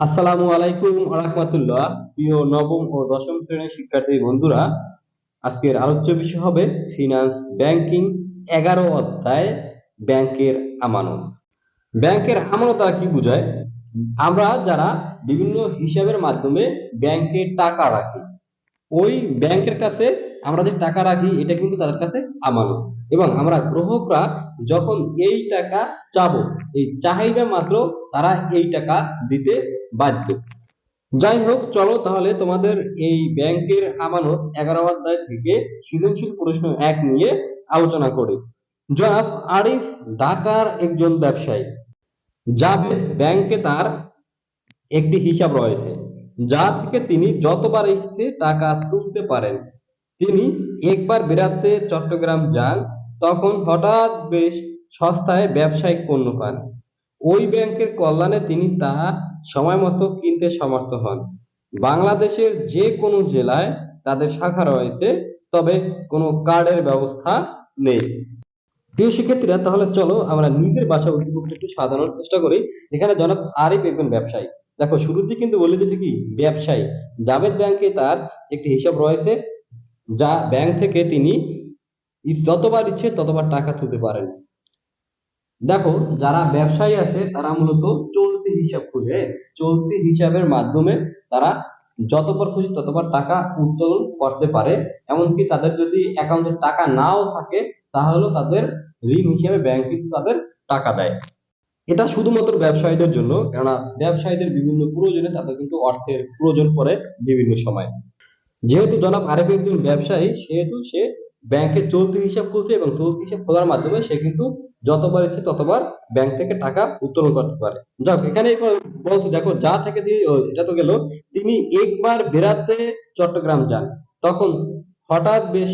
আসসালামু আলাইকুম রাহমাতুল্লাহ। প্রিয় নবম ও দশম শ্রেণির শিক্ষার্থী বন্ধুরা, আজকের আলোচ্য বিষয় হবে ফিনান্স ব্যাংকিং এগারো অধ্যায়, ব্যাংকের আমানত। ব্যাংকের আমানত কি বোঝায়? আমরা যারা বিভিন্ন হিসাবের মাধ্যমে ব্যাংকে টাকা রাখি, ওই ব্যাংকের কাছে আমরা যে টাকা রাখি, এটা কিন্তু তাদের কাছে আমানত। এবং আমরা গ্রাহকরা যখন এই টাকা চাবো, এই চাহিদা মাত্র তারা এই টাকা দিতে বাধ্য। যাই হোক চলো তাহলে তোমাদের এই ব্যাংকের আমানত এগারো অধ্যায় থেকে সৃজনশীল প্রশ্ন এক নিয়ে আলোচনা করি। জনাব আরিফ ঢাকার একজন ব্যবসায়ী। জাভেদ ব্যাংকে তার একটি হিসাব রয়েছে, যা থেকে তিনি যতবার ইচ্ছে টাকা তুলতে পারেন। তিনি একবার বেড়াতে চট্টগ্রাম যান, তখন হঠাৎ বেশ সস্তায় ব্যবসায়িক পণ্য পান। ওই ব্যাংকের কল্যাণে তিনি তা সময় মতো কিনতে সমর্থ হন। বাংলাদেশের যে কোনো জেলায় তাদের শাখা রয়েছে, তবে কোনো কার্ডের ব্যবস্থা নেই। প্রিয় শিক্ষার্থীরা, তাহলে চলো আমরা নিজের বাসা উদ্দীপকটা একটু সাজানোর চেষ্টা করি। এখানে জনাব আরিফ একজন ব্যবসায়ী। দেখো শুরুতে কিন্তু বলে দিতে কি? ব্যবসায়ী। জাভেদ ব্যাংকে তার একটি হিসাব রয়েছে, যা ব্যাংক থেকে তিনি যতবার ইচ্ছে ততবার টাকা তুলতে পারেন। দেখো, যারা ব্যবসায়ী আছে, তারা মূলত চলতি হিসাব খুলে চলতি হিসাবের মাধ্যমে তারা যতবার খুশি ততবার টাকা উত্তোলন করতে পারে। এমনকি তাদের যদি অ্যাকাউন্টে টাকা নাও থাকে তাহলেও তাদের ঋণ হিসেবে ব্যাংক কিন্তু তাদের টাকা দেয়। এটা শুধুমাত্র ব্যবসায়ীদের জন্য, কেননা ব্যবসায়ীদের বিভিন্ন প্রয়োজনে তাদের কিন্তু অর্থের প্রয়োজন পড়ে বিভিন্ন সময়। যেহেতু জনাব আরেক একজন ব্যবসায়ী, সেহেতু সে ব্যাংকে চলতি হিসাব খুলছে এবং চলতি হিসাব খোলার মাধ্যমে সে কিন্তু যতবার ইচ্ছে ততবার ব্যাংক থেকে টাকা উত্তোলন করতে পারে। যাক এখানে বলছে, দেখো, যা থেকে তিনি এটা তো গেল, তিনি একবার বেড়াতে চট্টগ্রাম যান, তখন হঠাৎ বেশ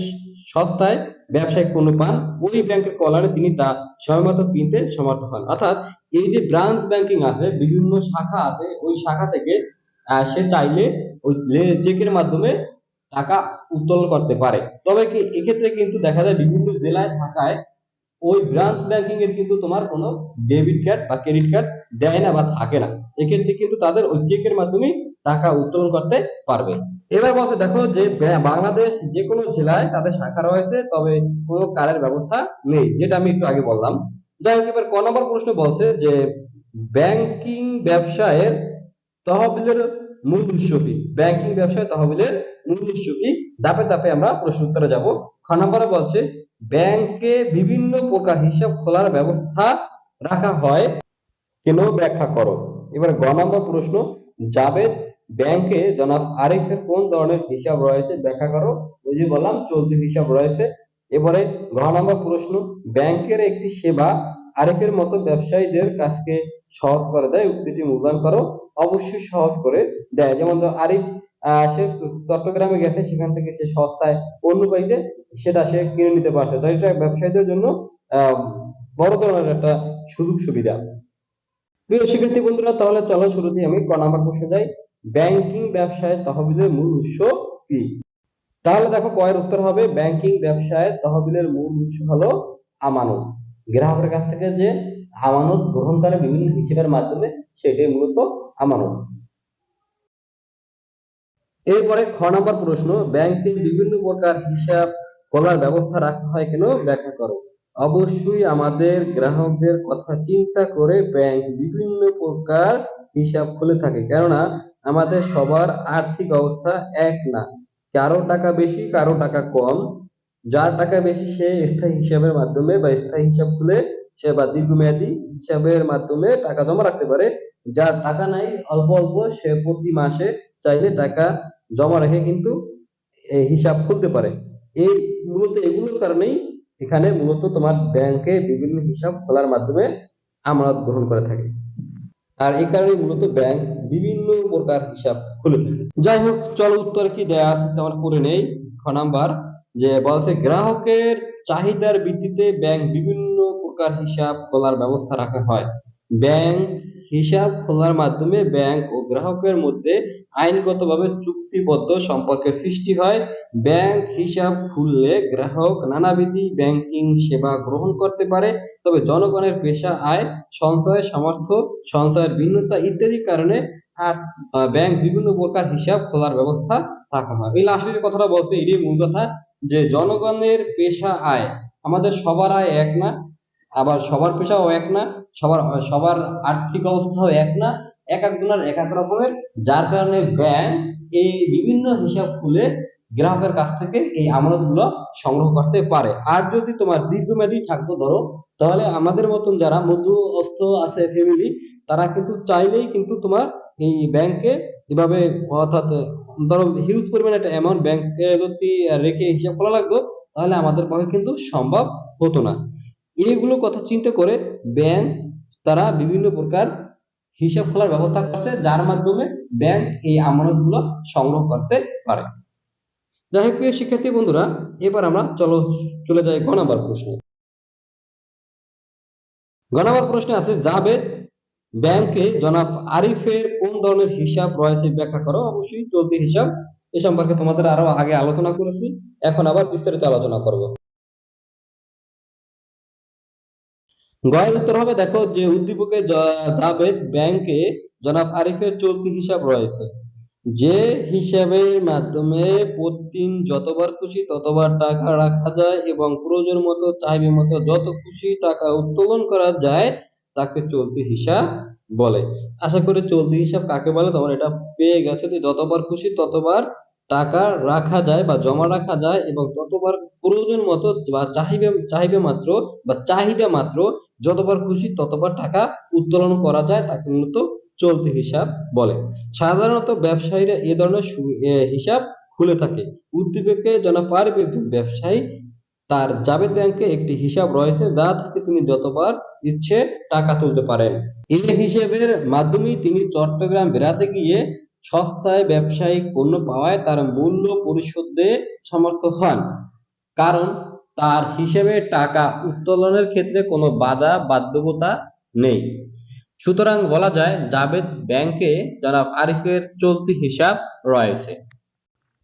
সস্তায় ব্যবসায়িক পণ্য পান, ওই ব্যাংকের কলারে তিনি তা সময়মতো কিনতে সমর্থ হন। অর্থাৎ এই যে ব্রাঞ্চ ব্যাংকিং আছে, বিভিন্ন শাখা আছে, ওই শাখা থেকে সে চাইলে ওই চেকের মাধ্যমে টাকা উত্তোলন করতে পারে। তবে কি, এক্ষেত্রে কিন্তু দেখা যায় বিভিন্ন জেলায় থাকায় ওই ব্রাঞ্চ ব্যাংকিং এর কিন্তু তোমার কোনো ডেবিট কার্ড বা ক্রেডিট কার্ড দেয় না বা থাকে না। এক্ষেত্রে কিন্তু তাদের ওই চেকের মাধ্যমে টাকা উত্তোলন করতে পারবে। এবার বলতে দেখো যে বাংলাদেশ যে কোনো জেলায় তাদের শাখা রয়েছে, তবে কোনো কার্ডের ব্যবস্থা নেই, যেটা আমি একটু আগে বললাম। যাই হোক, এবার ক নম্বর প্রশ্ন বলছে যে ব্যাংকিং ব্যবসায়ের তহবিলের মূল উৎস কি? ব্যাংকিং ব্যবসায় তহবিলের মূল উৎস কি? ধাপে ধাপে আমরা প্রশ্ন উত্তরে যাব। খ নম্বরে বলছে ব্যাংকে বিভিন্ন প্রকার হিসাব খোলার ব্যবস্থা রাখা হয়। কেন ব্যাখ্যা করো? এবার গ নম্বর প্রশ্ন জাবেদ ব্যাংকে জনাব আরিফের কোন ধরনের হিসাব রয়েছে ব্যাখ্যা করো। ওই যে বললাম, চলতি হিসাব রয়েছে। এবারে ঘ নম্বর প্রশ্ন, ব্যাংকের একটি সেবা আরিফের মতো ব্যবসায়ীদের কাজকে সহজ করে দেয়, উক্তিটি মূল্যায়ন করো। অবশ্যই সহজ করে দেয়। যেমন ধরো আরিফ সে চট্টগ্রামে গেছে, সেখান থেকে সে সস্তায় পণ্য পাইছে, সেটা সে কিনে নিতে পারছে। তো এটা ব্যবসায়ীদের জন্য বড় ধরনের একটা সুযোগ সুবিধা। প্রিয় শিক্ষার্থী বন্ধুরা, তাহলে চলো শুরুতে আমি ক নাম্বার প্রশ্নে যাই। ব্যাংকিং ব্যবসায় তহবিলের মূল উৎস কি? তাহলে দেখো, কয়ের উত্তর হবে, ব্যাংকিং ব্যবসায় তহবিলের মূল উৎস হলো আমানত। গ্রাহকের কাছ থেকে যে আমানত গ্রহণ করে বিভিন্ন হিসেবের মাধ্যমে সেটাই মূলত আমানত। এরপরে খ নম্বর প্রশ্ন, ব্যাংকে বিভিন্ন প্রকার হিসাব খোলার ব্যবস্থা রাখা হয় কেন? ব্যাখ্যা করো। অবশ্যই আমাদের গ্রাহকদের কথা চিন্তা করে ব্যাংক বিভিন্ন প্রকার হিসাব খুলে থাকে। কেননা, আমাদের সবার আর্থিক অবস্থা এক না। কারও টাকা বেশি, কারও টাকা কম। যার টাকা বেশি, সে স্থায়ী হিসাবের মাধ্যমে বা স্থায়ী হিসাব খুলে সে বা দীর্ঘমেয়াদী হিসাবের মাধ্যমে টাকা জমা রাখতে পারে। যার টাকা নাই, অল্প অল্প সে প্রতি মাসে চাইলে টাকা জমা রেখে কিন্তু হিসাব খুলতে পারে। এই মূলত এগুলোর কারণেই এখানে মূলত তোমার ব্যাংকে বিভিন্ন হিসাব খোলার মাধ্যমে আমানত গ্রহণ করে থাকে। আর এই কারণে মূলত ব্যাংক বিভিন্ন প্রকার হিসাব খুলে থাকে যাই হোক, চলো উত্তর কি দেয়া আছে তেমন করে নেই। খ নাম্বার, যে বলছে, গ্রাহকের চাহিদার ভিত্তিতে ব্যাংক বিভিন্ন প্রকার হিসাব খোলার ব্যবস্থা রাখা হয়। ব্যাংক হিসাব খোলার মাধ্যমে ব্যাংক ও গ্রাহকের মধ্যে আইনগতভাবে চুক্তিবদ্ধ সম্পর্কের সৃষ্টি হয়। ব্যাংক হিসাব খুললে গ্রাহক নানাবিধি ব্যাংকিং সেবা গ্রহণ করতে পারে, তবে জনগণের পেশা, আয়, সঞ্চয় সামর্থ্য, সঞ্চয়ের ভিন্নতা ইত্যাদি কারণে ব্যাংক বিভিন্ন প্রকার হিসাব খোলার ব্যবস্থা রাখা হয়। এই লাস্টের কথাটা বলছে, এটাই মূল কথা যে জনগণের পেশা, আয়, আমাদের সবার আয় এক না আবার সবার পেশাও এক না, সবার সবার আর্থিক অবস্থাও এক না, এক একজনের এক এক রকমের। যার কারণে ব্যাংক এই বিভিন্ন হিসাব খুলে গ্রাহকের কাছ থেকে এই আমানতগুলো সংগ্রহ করতে পারে। আর যদি তোমার দীর্ঘমেয়াদী থাকতো ধরো, তাহলে আমাদের মতন যারা মধ্যস্থ আছে ফ্যামিলি তারা কিন্তু চাইলেই কিন্তু তোমার এই ব্যাংকে এভাবে অর্থাৎ ধরো হিউজ পরিমাণে একটা অ্যামাউন্ট ব্যাংকে যদি রেখে হিসাব খোলা লাগতো, তাহলে আমাদের পক্ষে কিন্তু সম্ভব হতো না। এইগুলো কথা চিন্তা করে ব্যাংক তারা বিভিন্ন প্রকার হিসাব খোলার ব্যবস্থা করছে, যার মাধ্যমে ব্যাংক এই আমানতগুলো সংগ্রহ করতে পারে। যাই হোক, প্রিয় শিক্ষার্থী বন্ধুরা, এবার আমরা চলো, চলে যাই গ নাম্বার প্রশ্নে। গ নাম্বার প্রশ্নে আছে জাবেদ ব্যাংকে জনাব আরিফের কোন ধরনের হিসাব রয়েছে ব্যাখ্যা করো? অবশ্যই চলতি হিসাব এ সম্পর্কে তোমাদের আরও আগে আলোচনা করেছি, এখন আবার বিস্তারিত আলোচনা করব। গয়ের উত্তর হবে, দেখো যে উদ্দীপকে জাবেদ ব্যাংকে জনাব আরিফের চলতি হিসাব রয়েছে। যে হিসাবের মাধ্যমে প্রতিদিন যতবার খুশি ততবার টাকা রাখা যায় এবং প্রয়োজন মতো চাইবে মতো যত খুশি টাকা উত্তোলন করা যায়, তাকে চলতি হিসাব বলে। আশা করি চলতি হিসাব কাকে বলে? তোমার এটা পেয়ে গেছে যে যতবার খুশি ততবার টাকা রাখা যায় বা জমা রাখা যায় এবং ততবার প্রয়োজন মতো বা চাহিদা চাহিদা মাত্র বা চাহিদা মাত্র যতবার খুশি ততবার টাকা উত্তোলন করা যায়, তাকে মূলত চলতি হিসাব বলে। সাধারণত ব্যবসায়ীরা এ ধরনের হিসাব খুলে থাকে। উদ্দীপকে জনাব পারবে ব্যবসায়ী তার জাবেদ ব্যাংকে একটি হিসাব রয়েছে, যা থেকে তিনি যতবার ইচ্ছে টাকা তুলতে পারেন। এই হিসেবের মাধ্যমে তিনি চট্টগ্রাম বেড়াতে গিয়ে সস্তায় ব্যবসায়িক পণ্য পাওয়ায় তার মূল্য পরিশোধে সমর্থ হন। কারণ তার হিসেবে টাকা উত্তোলনের ক্ষেত্রে কোনো বাধা, বাধ্যকতা নেই। সুতরাং বলা যায় জাবেদ ব্যাংকে জনাব আরিফের চলতি হিসাব রয়েছে।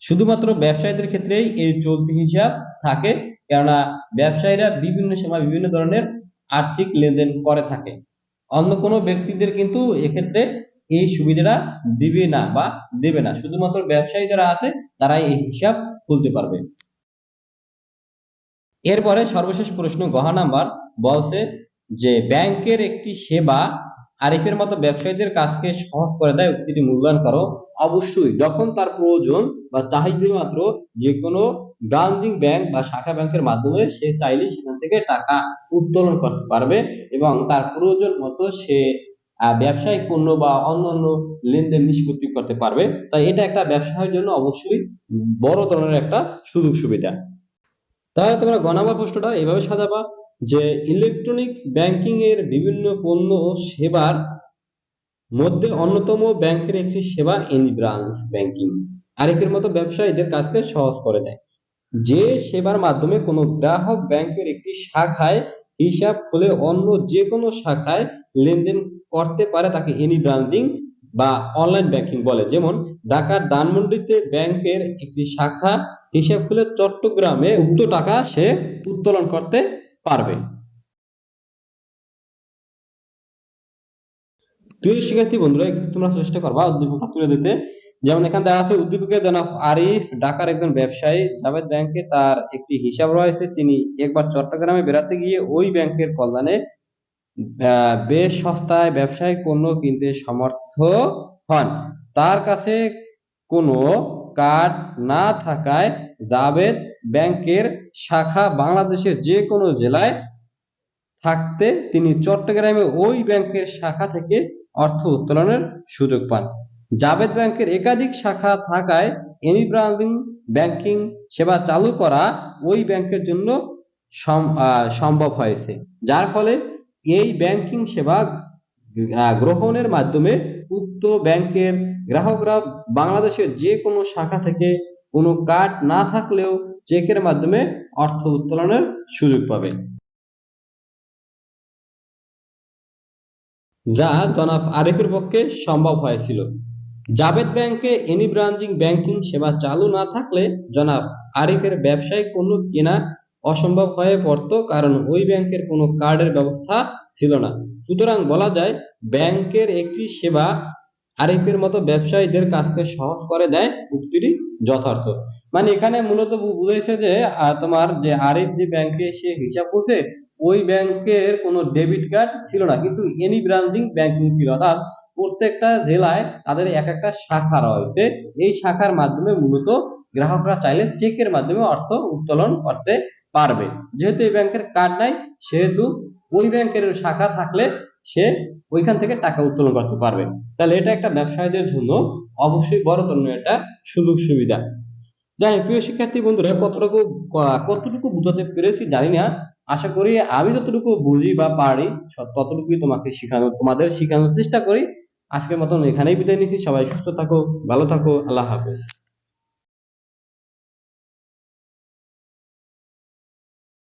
শুধুমাত্র ব্যবসায়ীদের ক্ষেত্রেই এই চলতি হিসাব থাকে, কেননা ব্যবসায়ীরা বিভিন্ন সময় বিভিন্ন ধরনের আর্থিক লেনদেন করে থাকে। অন্য কোনো ব্যক্তিদের কিন্তু এক্ষেত্রে এই সুবিধাটা দিবে না বা দেবে না। শুধুমাত্র ব্যবসায়ী যারা আছে, তারাই এই হিসাব খুলতে পারবে। এরপরে সর্বশেষ প্রশ্ন গহা নাম্বার, বলছে যে ব্যাংকের একটি সেবা আরিফের মতো ব্যবসায়ীদের কাজকে সহজ করে দেয়, উক্তিটি মূল্যায়ন করো। অবশ্যই, যখন তার প্রয়োজন বা চাহিদা মাত্র যে কোনো ব্রাঞ্চিং ব্যাংক বা শাখা ব্যাংকের মাধ্যমে সে চাইলে সেখান থেকে টাকা উত্তোলন করতে পারবে এবং তার প্রয়োজন মতো সে ব্যবসায়িক পণ্য বা অন্যান্য লেনদেন নিষ্পত্তি করতে পারবে। তাই এটা একটা ব্যবসায়ের জন্য অবশ্যই বড় ধরনের একটা সুযোগ সুবিধা। তাহলে তোমরা গণামা প্রশ্নটা এভাবে সাজাবা যে ইলেকট্রনিক্স ব্যাংকিং এর বিভিন্ন পণ্য ও সেবার মধ্যে অন্যতম ব্যাংকের একটি সেবা এনি ব্রাঞ্চ ব্যাংকিং আরেকের মতো ব্যবসায়ীদের কাজকে সহজ করে দেয়। যে সেবার মাধ্যমে কোনো গ্রাহক ব্যাংকের একটি শাখায় হিসাব খুলে অন্য যে কোনো শাখায় লেনদেন করতে পারে তাকে এনি ব্রাঞ্চিং বা অনলাইন ব্যাংকিং বলে। যেমন ঢাকার ধানমন্ডিতে ব্যাংকের একটি শাখা হিসাব খুলে চট্টগ্রামে উক্ত টাকা সে উত্তোলন করতে পারবে। প্রিয় শিক্ষার্থী বন্ধুরা তোমরা চেষ্টা করবা উদ্দীপকটা তুলে দিতে। যেমন এখানে দেওয়া আছে জনাব আরিফ ঢাকার একজন ব্যবসায়ী। জাভেদ ব্যাংকে তার একটি হিসাব রয়েছে। তিনি একবার চট্টগ্রামে বেড়াতে গিয়ে ওই ব্যাংকের কল্যাণে বেশ সস্তায় ব্যবসায়িক পণ্য কিনতে সমর্থ হন। তার কাছে কোনো কার্ড না থাকায় জাভেদ ব্যাংকের শাখা বাংলাদেশের যে কোনো জেলায় থাকতে তিনি চট্টগ্রামে ওই ব্যাংকের শাখা থেকে অর্থ উত্তোলনের সুযোগ পান। জাভেদ ব্যাংকের একাধিক শাখা থাকায় এনি ব্রাঞ্চিং ব্যাংকিং সেবা চালু করা ওই ব্যাংকের জন্য সম্ভব হয়েছে। যার ফলে এই ব্যাংকিং সেবা গ্রহণের মাধ্যমে উক্ত ব্যাংকের গ্রাহকরা বাংলাদেশের যে কোনো শাখা থেকে কোনো কার্ড না থাকলেও চেকের মাধ্যমে অর্থ উত্তোলনের সুযোগ পাবে। যা জনাব আরিফের পক্ষে সম্ভব হয়েছিল। জাভেদ ব্যাংকে এনি ব্রাঞ্চিং ব্যাংকিং সেবা চালু না থাকলে জনাব আরিফের ব্যবসায়িক পণ্য কেনা অসম্ভব হয়ে পড়তো কারণ ওই ব্যাংকের কোনো কার্ডের ব্যবস্থা ছিল না। সুতরাং বলা যায়, ব্যাংকের একটি সেবা আরিফের মতো ব্যবসায়ীদের কাজকে সহজ করে দেয় উক্তিটি যথার্থ। মানে এখানে মূলত বু- বুঝাইছে যে তোমার যে আরিফ যে ব্যাংকে এসে হিসাব করছে, ওই ব্যাংকের কোনো ডেবিট কার্ড ছিল না। কিন্তু এনি ব্রাঞ্চিং ব্যাংকিং ছিল। অর্থাৎ প্রত্যেকটা জেলায় তাদের এক একটা শাখা রয়েছে। এই শাখার মাধ্যমে মূলত গ্রাহকরা চাইলে চেকের মাধ্যমে অর্থ উত্তোলন করতে পারবে। যেহেতু এই ব্যাংকের কার্ড নাই, সেহেতু ওই ব্যাংকের শাখা থাকলে সে ওইখান থেকে টাকা উত্তোলন করতে পারবে। তাহলে এটা একটা ব্যবসায়ীদের জন্য অবশ্যই বড় ধরনের একটা সুযোগ সুবিধা। যাই প্রিয় শিক্ষার্থী বন্ধুরা, কতটুকু কতটুকু বুঝাতে পেরেছি জানি না। আশা করি আমি যতটুকু বুঝি বা পারি ততটুকুই তোমাকে শেখানো, তোমাদের শেখানোর চেষ্টা করি। আজকের মতন এখানেই বিদায় নিচ্ছি। সবাই সুস্থ থাকো, ভালো থাকো, আল্লাহ হাফেজ।